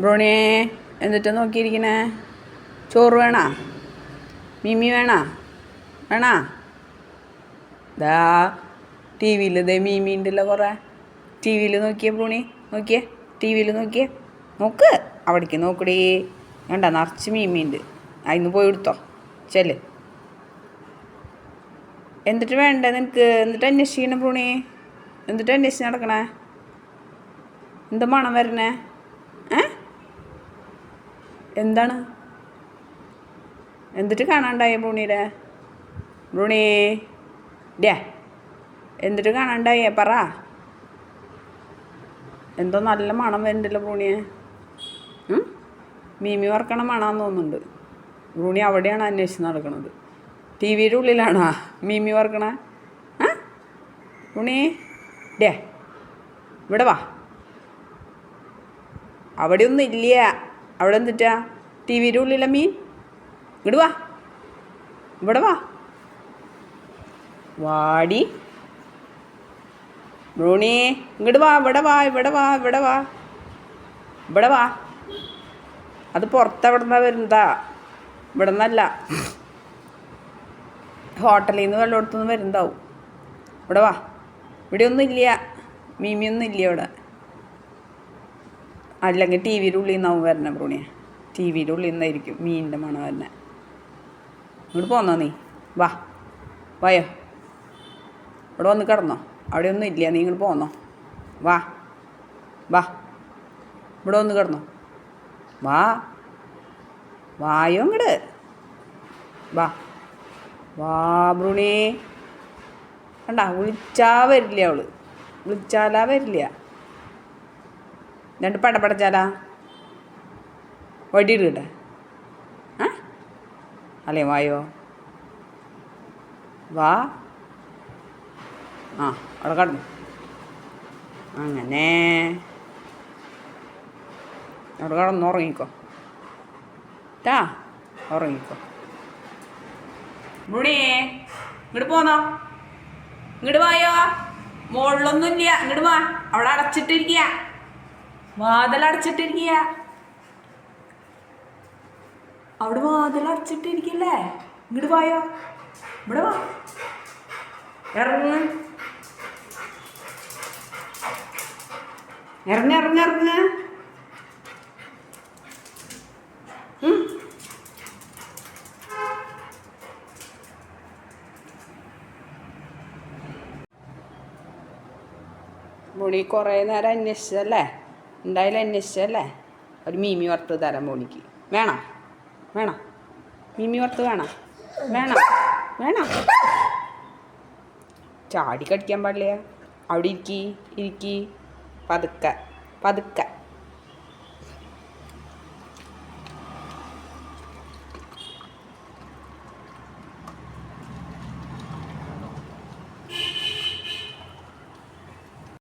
ബ്രോണിയെ എന്നിട്ട് നോക്കിയിരിക്കണേ? ചോറ് വേണോ? മിമി വേണോ? വേണോ? ദാ ടി വിയിൽ ദേ മീമി ഉണ്ടല്ലോ കുറേ. ടി വിയിൽ നോക്കിയേ ബ്രൂണി നോക്കിയേ ടി വിയിൽ നോക്കിയേ. നോക്ക് അവിടേക്ക് നോക്കടേ. വേണ്ട നിറച്ച് മീമി ഉണ്ട് അതിന്ന് പോയി എടുത്തോ. ചെൽ എന്നിട്ട് വേണ്ട നിനക്ക്? എന്നിട്ട് അന്വേഷിക്കണം ബ്രൂണി? എന്നിട്ട് അന്വേഷിച്ച് നടക്കണേ? എന്താ മണം വരണേ? ഏ? എന്താണ്? എന്നിട്ട് കാണാണ്ടായ ബ്രൂണിയുടെ ബ്രൂണി ഡേ എന്നിട്ട് കാണാണ്ടായേ? പറ. എന്തോ നല്ല മണം വരുന്നുണ്ടല്ലോ ബ്രൂണിയെ? മീമി വറക്കണ മണമെന്ന് തോന്നുന്നുണ്ട്. ബ്രൂണി അവിടെയാണ് അന്വേഷിച്ച് നടക്കുന്നത് ടി വിയുടെ ഉള്ളിലാണോ മീമി വറക്കണ? ആ? ബ്രൂണി ഡേ ഇവിടെ വാ. അവിടെയൊന്നും ഇല്ല. അവിടെ എന്തിട്ടാ? ടി വിയുടെ ഉള്ളിലെ മീൻ? ഇങ്ങോട്ട് വാ. ഇവിടെ വാ. വാടി. ബ്രൂണി ഇങ്ങോട്ട് വാ. ഇവിടെ വാ ഇവിടെ വാ ഇവിടെ വാ. ഇവിടെ വാ. അത് പുറത്തെവിടെ വരുന്നതാ. ഇവിടെ നിന്നല്ല ഹോട്ടലിൽ നിന്ന് വല്ലയിടത്തുനിന്ന് വരുന്നതാവും. ഇവിടെ വാ. ഇവിടെ ഒന്നും ഇല്ല മീമിയൊന്നും ഇല്ല ഇവിടെ. അല്ലെങ്കിൽ ടി വിയുടെ ഉള്ളിൽ നിന്നാവും വരണേ ബ്രൂണിയ ടി വിയുടെ ഉള്ളിൽ നിന്നായിരിക്കും മീനിന്റെ മണം വരണേ. ഇങ്ങോട്ട് പോന്നോ നീ? വാ. വായോ. ഇവിടെ വന്ന് കിടന്നോ. അവിടെ ഒന്നും ഇല്ല. നീ ഇങ്ങോട്ട് പോന്നോ. വാ. വാ. ഇവിടെ വന്ന് കിടന്നോ. വാ. വായോ ഇങ്ങോട്ട് വാ. വാ ബ്രൂണി. കണ്ട വിളിച്ചാ വരില്ല അവൾ. വിളിച്ചാലാ വരില്ല. രണ്ട് പടപടച്ചാലാ വടിയിടട്ടെ ആ? അല്ലേ വായോ? വാ. ആ അവിടെ കടന്നു. അങ്ങനെ. അവിടെ കടന്ന് ഉറങ്ങിക്കോ. ട്ടാ ഉറങ്ങിക്കോ. മുടിയേ ഇങ്ങോട്ട് പോന്നോ. ഇങ്ങോട്ട് വായോ. മുകളിലൊന്നുമില്ല. ഇങ്ങോട്ട് വാ. അവിടെ അടച്ചിട്ടിരിക്കുക വാതിൽ അടച്ചിട്ടിരിക്കുക അവിടെ വാതിലടച്ചിട്ടിരിക്കല്ലേ? ഇങ്ങോട്ട് പോയോ ഇവിടെ വാ. ഇറങ്ങ്. ഇറങ്ങ ഇറങ്ങ ഇറങ്ങ. കുറേ നേരം അന്വേഷിച്ചല്ലേ എന്തായാലും അന്വേഷിച്ചല്ലേ ഒരു മീമി വറുത്ത് തരാൻ മോണിക്ക് വേണോ? വേണോ? മീമി വറുത്ത് വേണോ? വേണോ? വേണോ? ചാടി കടിക്കാൻ പാടില്ല. അവിടെ ഇരിക്കി ഇരിക്കി. പതുക്കെ പതുക്കെ.